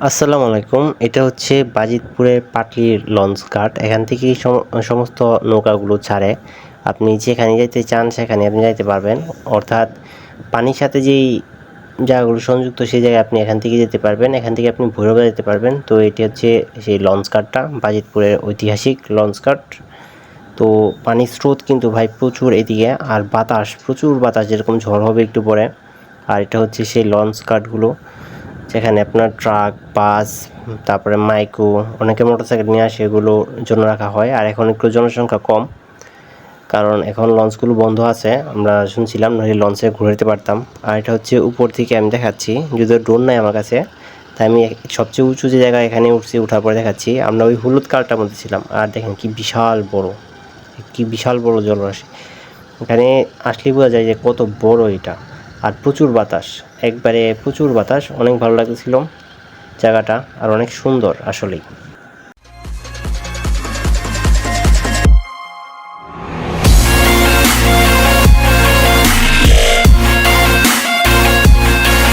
আসসালামু আলাইকুম। এটা হচ্ছে বাজিতপুরের পাটলির লঞ্চ ঘাট। এখান থেকেই সম- সমস্ত নৌকাগুলো ছাড়ে। আপনি যেখানে যেতে চান, সেখানে আপনি যাইতে পারবেন। অর্থাৎ পানির সাথে যেই জায়গাগুলো সংযুক্ত, সেই জায়গায় আপনি এখান থেকে যেতে পারবেন। এখান থেকে আপনি ভৈরবে যেতে পারবেন। তো এটি হচ্ছে সেই লঞ্চ ঘাটটা, বাজিতপুরের ঐতিহাসিক লঞ্চ ঘাট। তো পানির স্রোত কিন্তু ভাই প্রচুর এদিকে, আর বাতাস, প্রচুর বাতাস, যেরকম ঝড় হবে একটু পরে। আর এটা হচ্ছে সেই লঞ্চ ঘাটগুলো। যেখানে আপনার ট্রাক, বাস, তারপরে মাইক্রো অনেকে মোটরসাইকেল নিয়ে আসে এগুলোর জন্য রাখা হয়। আর এখন একটু জনসংখ্যা কম, কারণ এখন লঞ্চগুলো বন্ধ আছে। আমরা শুনছিলাম নইলে লঞ্চে ঘুরে যেতে পারতাম। আর এটা হচ্ছে উপর থেকে আমি দেখাচ্ছি, যদিও ড্রোন নাই আমার কাছে, তাই আমি সবচেয়ে উঁচু যে জায়গা এখানে উঠছি, উঠার পরে দেখাচ্ছি। আমরা ওই হলুদ কালটার মধ্যে ছিলাম। আর দেখেন কি বিশাল বড়, কি বিশাল বড় জলরাশি। এখানে আসলেই বোঝা যায় যে কত বড় এটা। আর প্রচুর বাতাস। একবারে প্রচুর বাতাস অনেক ভালো লাগছিল জায়গাটা আর অনেক সুন্দর আসলেই।